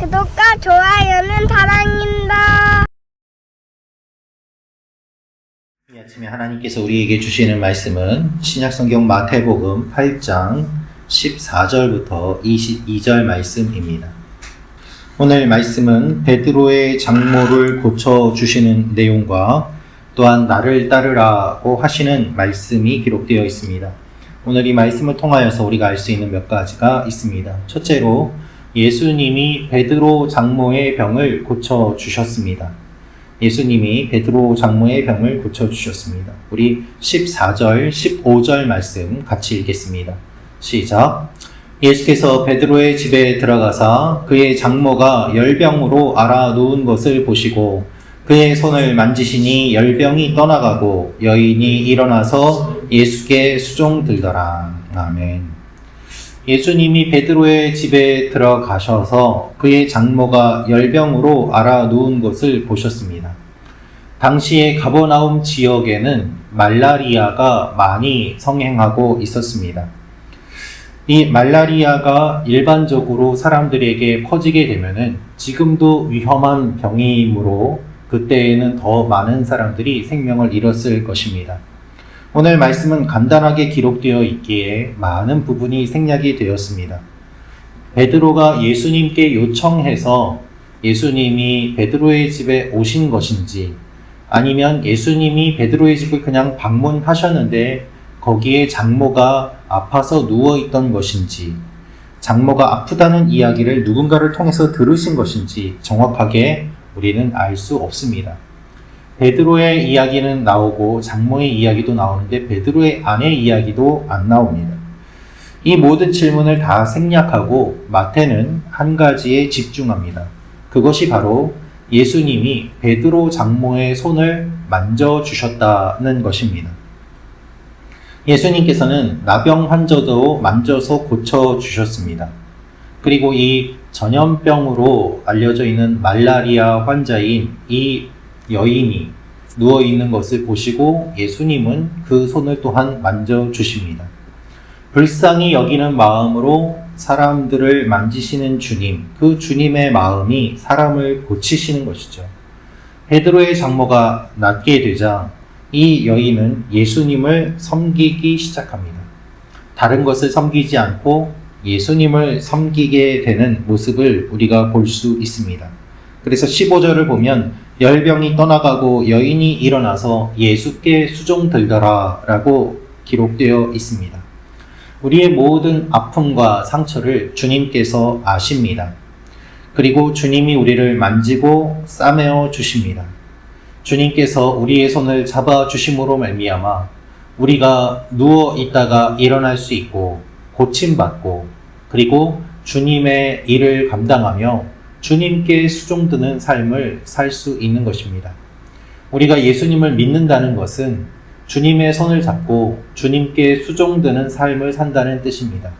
구독과 좋아요는 사랑입니다. 이 아침에 하나님께서 우리에게 주시는 말씀은 신약성경 마태복음 8장 14절부터 22절 말씀입니다. 오늘 말씀은 베드로의 장모를 고쳐 주시는 내용과 또한 나를 따르라고 하시는 말씀이 기록되어 있습니다. 오늘 이 말씀을 통하여서 우리가 알 수 있는 몇 가지가 있습니다. 첫째로 예수님이 베드로 장모의 병을 고쳐 주셨습니다. 예수님이 베드로 장모의 병을 고쳐 주셨습니다. 우리 14절, 15절 말씀 같이 읽겠습니다. 시작. 예수께서 베드로의 집에 들어가사 그의 장모가 열병으로 알아 누운 것을 보시고 그의 손을 만지시니 열병이 떠나가고 여인이 일어나서 예수께 수종 들더라. 아멘. 예수님이 베드로의 집에 들어가셔서 그의 장모가 열병으로 알아 누운 것을 보셨습니다. 당시에 가버나움 지역에는 말라리아가 많이 성행하고 있었습니다. 이 말라리아가 일반적으로 사람들에게 퍼지게 되면은 지금도 위험한 병이므로 그때에는 더 많은 사람들이 생명을 잃었을 것입니다. 오늘 말씀은 간단하게 기록되어 있기에 많은 부분이 생략이 되었습니다. 베드로가 예수님께 요청해서 예수님이 베드로의 집에 오신 것인지 아니면 예수님이 베드로의 집을 그냥 방문하셨는데 거기에 장모가 아파서 누워 있던 것인지 장모가 아프다는 이야기를 누군가를 통해서 들으신 것인지 정확하게 우리는 알 수 없습니다. 베드로의 이야기는 나오고 장모의 이야기도 나오는데 베드로의 아내 이야기도 안 나옵니다. 이 모든 질문을 다 생략하고 마태는 한 가지에 집중합니다. 그것이 바로 예수님이 베드로 장모의 손을 만져 주셨다는 것입니다. 예수님께서는 나병 환자도 만져서 고쳐 주셨습니다. 그리고 이 전염병으로 알려져 있는 말라리아 환자인 이 여인이 누워 있는 것을 보시고 예수님은 그 손을 또한 만져 주십니다. 불쌍히 여기는 마음으로 사람들을 만지시는 주님, 그 주님의 마음이 사람을 고치시는 것이죠. 베드로의 장모가 낫게 되자 이 여인은 예수님을 섬기기 시작합니다. 다른 것을 섬기지 않고 예수님을 섬기게 되는 모습을 우리가 볼 수 있습니다. 그래서 15절을 보면 열병이 떠나가고 여인이 일어나서 예수께 수종 들더라 라고 기록되어 있습니다. 우리의 모든 아픔과 상처를 주님께서 아십니다. 그리고 주님이 우리를 만지고 싸매어 주십니다. 주님께서 우리의 손을 잡아 주심으로 말미암아 우리가 누워 있다가 일어날 수 있고 고침 받고 그리고 주님의 일을 감당하며 주님께 수종드는 삶을 살 수 있는 것입니다. 우리가 예수님을 믿는다는 것은 주님의 손을 잡고 주님께 수종드는 삶을 산다는 뜻입니다.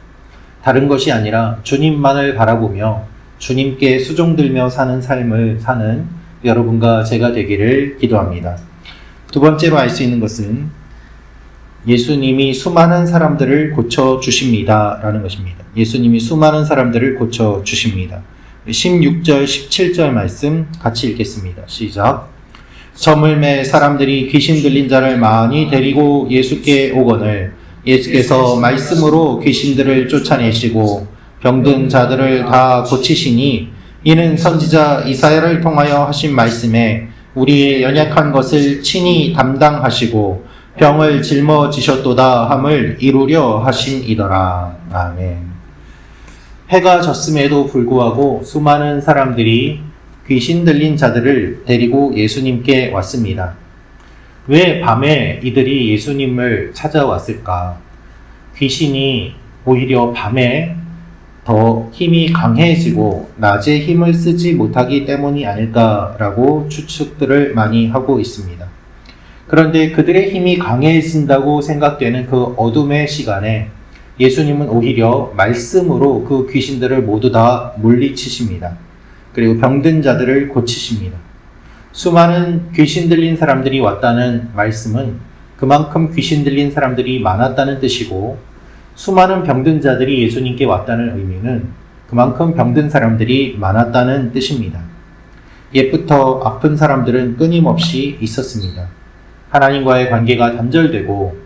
다른 것이 아니라 주님만을 바라보며 주님께 수종들며 사는 삶을 사는 여러분과 제가 되기를 기도합니다. 두 번째로 알 수 있는 것은 예수님이 수많은 사람들을 고쳐 주십니다. 라는 것입니다. 예수님이 수많은 사람들을 고쳐 주십니다. 16절, 17절 말씀 같이 읽겠습니다. 시작. 저물매 사람들이 귀신 들린 자를 많이 데리고 예수께 오거늘 예수께서 말씀으로 귀신들을 쫓아내시고 병든 자들을 다 고치시니 이는 선지자 이사야를 통하여 하신 말씀에 우리의 연약한 것을 친히 담당하시고 병을 짊어지셨도다 함을 이루려 하신이더라. 아멘. 해가 졌음에도 불구하고 수많은 사람들이 귀신 들린 자들을 데리고 예수님께 왔습니다. 왜 밤에 이들이 예수님을 찾아왔을까? 귀신이 오히려 밤에 더 힘이 강해지고 낮에 힘을 쓰지 못하기 때문이 아닐까라고 추측들을 많이 하고 있습니다. 그런데 그들의 힘이 강해진다고 생각되는 그 어둠의 시간에 예수님은 오히려 말씀으로 그 귀신들을 모두 다 물리치십니다. 그리고 병든 자들을 고치십니다. 수많은 귀신 들린 사람들이 왔다는 말씀은 그만큼 귀신 들린 사람들이 많았다는 뜻이고 수많은 병든 자들이 예수님께 왔다는 의미는 그만큼 병든 사람들이 많았다는 뜻입니다. 옛부터 아픈 사람들은 끊임없이 있었습니다. 하나님과의 관계가 단절되고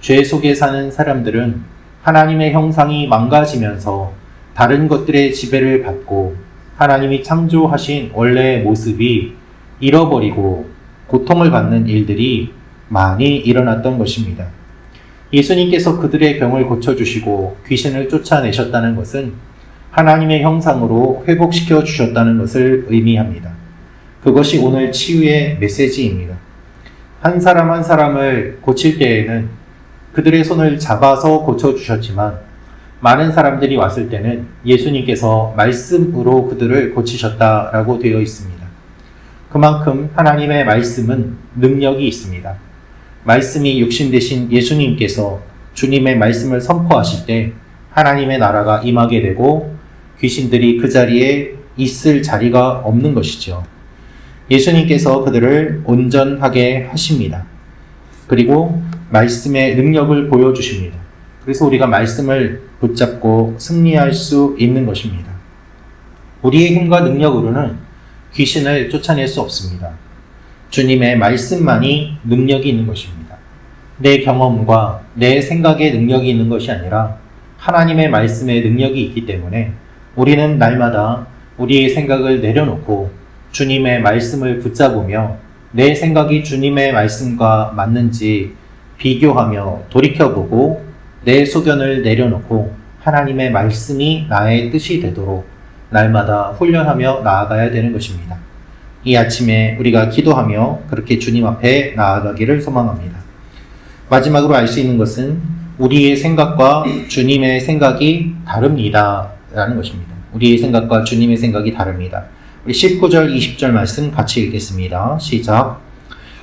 죄 속에 사는 사람들은 하나님의 형상이 망가지면서 다른 것들의 지배를 받고 하나님이 창조하신 원래의 모습이 잃어버리고 고통을 받는 일들이 많이 일어났던 것입니다. 예수님께서 그들의 병을 고쳐주시고 귀신을 쫓아내셨다는 것은 하나님의 형상으로 회복시켜 주셨다는 것을 의미합니다. 그것이 오늘 치유의 메시지입니다. 한 사람 한 사람을 고칠 때에는 그들의 손을 잡아서 고쳐주셨지만 많은 사람들이 왔을 때는 예수님께서 말씀으로 그들을 고치셨다라고 되어 있습니다. 그만큼 하나님의 말씀은 능력이 있습니다. 말씀이 육신 되신 예수님께서 주님의 말씀을 선포하실 때 하나님의 나라가 임하게 되고 귀신들이 그 자리에 있을 자리가 없는 것이죠. 예수님께서 그들을 온전하게 하십니다. 그리고 말씀의 능력을 보여주십니다. 그래서 우리가 말씀을 붙잡고 승리할 수 있는 것입니다. 우리의 힘과 능력으로는 귀신을 쫓아낼 수 없습니다. 주님의 말씀만이 능력이 있는 것입니다. 내 경험과 내 생각의 능력이 있는 것이 아니라 하나님의 말씀의 능력이 있기 때문에 우리는 날마다 우리의 생각을 내려놓고 주님의 말씀을 붙잡으며 내 생각이 주님의 말씀과 맞는지 비교하며 돌이켜보고 내 소견을 내려놓고 하나님의 말씀이 나의 뜻이 되도록 날마다 훈련하며 나아가야 되는 것입니다. 이 아침에 우리가 기도하며 그렇게 주님 앞에 나아가기를 소망합니다. 마지막으로 알 수 있는 것은 우리의 생각과 주님의 생각이 다릅니다. 라는 것입니다. 우리의 생각과 주님의 생각이 다릅니다. 우리 19절, 20절 말씀 같이 읽겠습니다. 시작.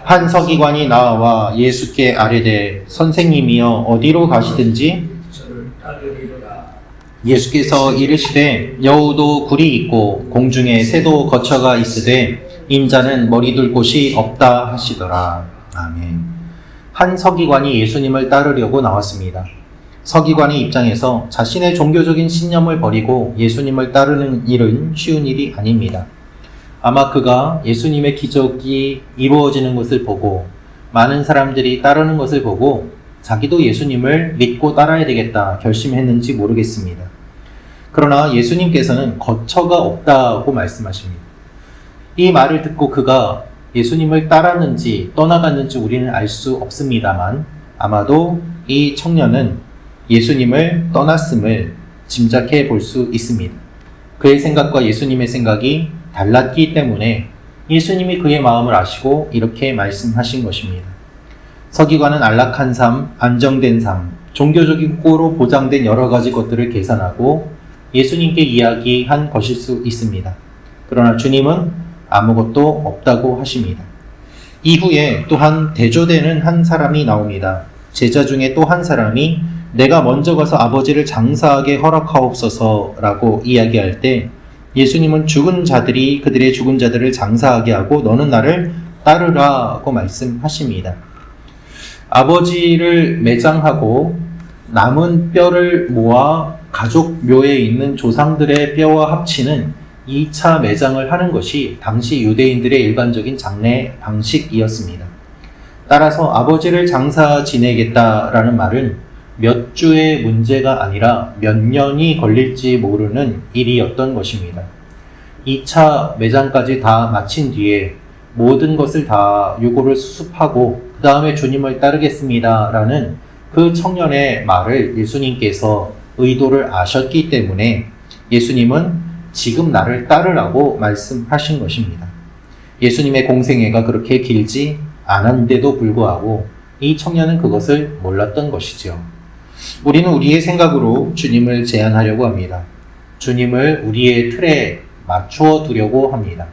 한 서기관이 나와 예수께 아뢰되 선생님이여 어디로 가시든지. 예수께서 이르시되 여우도 굴이 있고 공중에 새도 거처가 있으되 인자는 머리 둘 곳이 없다 하시더라. 아멘. 한 서기관이 예수님을 따르려고 나왔습니다. 서기관의 입장에서 자신의 종교적인 신념을 버리고 예수님을 따르는 일은 쉬운 일이 아닙니다. 아마 그가 예수님의 기적이 이루어지는 것을 보고 많은 사람들이 따르는 것을 보고 자기도 예수님을 믿고 따라야 되겠다 결심했는지 모르겠습니다. 그러나 예수님께서는 거처가 없다고 말씀하십니다. 이 말을 듣고 그가 예수님을 따랐는지 떠나갔는지 우리는 알 수 없습니다만 아마도 이 청년은 예수님을 떠났음을 짐작해 볼 수 있습니다. 그의 생각과 예수님의 생각이 달랐기 때문에 예수님이 그의 마음을 아시고 이렇게 말씀하신 것입니다. 서기관은 안락한 삶, 안정된 삶, 종교적인 꼴로 보장된 여러 가지 것들을 계산하고 예수님께 이야기한 것일 수 있습니다. 그러나 주님은 아무것도 없다고 하십니다. 이후에 또한 대조되는 한 사람이 나옵니다. 제자 중에 또 한 사람이 내가 먼저 가서 아버지를 장사하게 허락하옵소서라고 이야기할 때 예수님은 죽은 자들이 그들의 죽은 자들을 장사하게 하고 너는 나를 따르라고 말씀하십니다. 아버지를 매장하고 남은 뼈를 모아 가족 묘에 있는 조상들의 뼈와 합치는 2차 매장을 하는 것이 당시 유대인들의 일반적인 장례 방식이었습니다. 따라서 아버지를 장사 지내겠다라는 말은 몇 주의 문제가 아니라 몇 년이 걸릴지 모르는 일이었던 것입니다. 2차 매장까지 다 마친 뒤에 모든 것을 다 유고를 수습하고 그 다음에 주님을 따르겠습니다 라는 그 청년의 말을 예수님께서 의도를 아셨기 때문에 예수님은 지금 나를 따르라고 말씀하신 것입니다. 예수님의 공생애가 그렇게 길지 않은데도 불구하고 이 청년은 그것을 몰랐던 것이죠. 우리는 우리의 생각으로 주님을 제안하려고 합니다. 주님을 우리의 틀에 맞추어 두려고 합니다.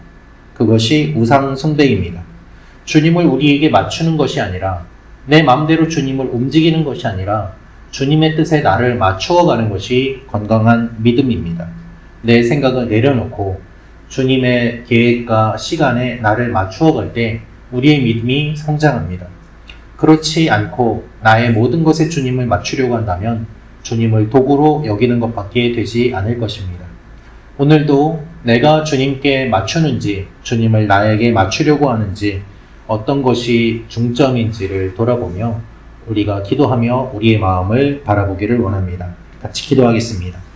그것이 우상숭배입니다. 주님을 우리에게 맞추는 것이 아니라 내 마음대로 주님을 움직이는 것이 아니라 주님의 뜻에 나를 맞추어 가는 것이 건강한 믿음입니다. 내 생각을 내려놓고 주님의 계획과 시간에 나를 맞추어 갈 때 우리의 믿음이 성장합니다. 그렇지 않고 나의 모든 것에 주님을 맞추려고 한다면 주님을 도구로 여기는 것밖에 되지 않을 것입니다. 오늘도 내가 주님께 맞추는지, 주님을 나에게 맞추려고 하는지, 어떤 것이 중점인지를 돌아보며 우리가 기도하며 우리의 마음을 바라보기를 원합니다. 같이 기도하겠습니다.